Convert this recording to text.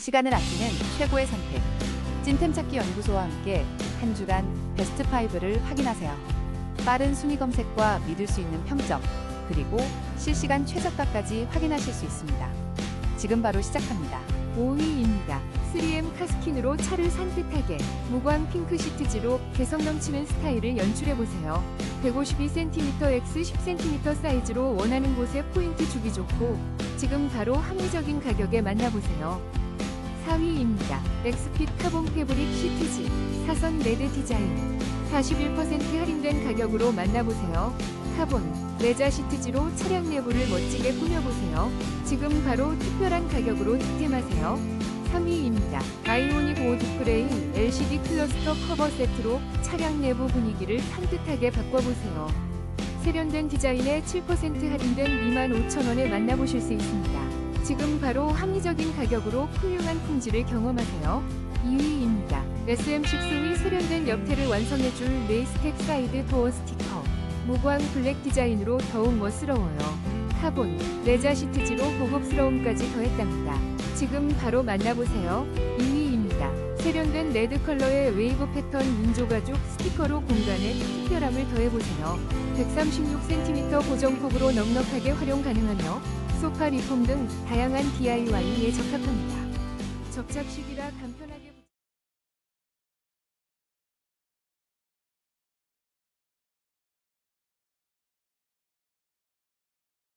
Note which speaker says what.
Speaker 1: 시간을 아끼는 최고의 선택. 찐템 찾기 연구소와 함께 한 주간 베스트 5를 확인하세요. 빠른 순위 검색과 믿을 수 있는 평점, 그리고 실시간 최저가까지 확인하실 수 있습니다. 지금 바로 시작합니다.
Speaker 2: 5위입니다. 3M 카스킨으로 차를 산뜻하게 무광 핑크 시트지로 개성 넘치는 스타일을 연출해보세요. 152cm x 10cm 사이즈로 원하는 곳에 포인트 주기 좋고 지금 바로 합리적인 가격에 만나보세요. 4위입니다. 렉스핏 카본 패브릭 시트지 사선 레드 디자인 41% 할인된 가격으로 만나보세요. 카본 레자 시트지로 차량 내부를 멋지게 꾸며보세요. 지금 바로 특별한 가격으로 득템하세요. 3위입니다. 아이오닉 5 디스플레이 LCD 클러스터 커버 세트로 차량 내부 분위기를 산뜻하게 바꿔보세요. 세련된 디자인에 7% 할인된 25,000원에 만나보실 수 있습니다. 지금 바로 합리적인 가격으로 훌륭한 품질을 경험하세요. 2위입니다. SM6의 세련된 옆태를 완성해줄 레이스텍 사이드 도어 스티커. 무광 블랙 디자인으로 더욱 멋스러워요. 카본, 레자 시트지로 고급스러움까지 더했답니다. 지금 바로 만나보세요. 2위입니다. 세련된 레드 컬러의 웨이브 패턴 민조가죽 스티커로 공간에 특별함을 더해보세요. 136cm 고정폭으로 넉넉하게 활용 가능하며 소파 리폼 등 다양한 DIY에 적합합니다. 접착식이라 간편하게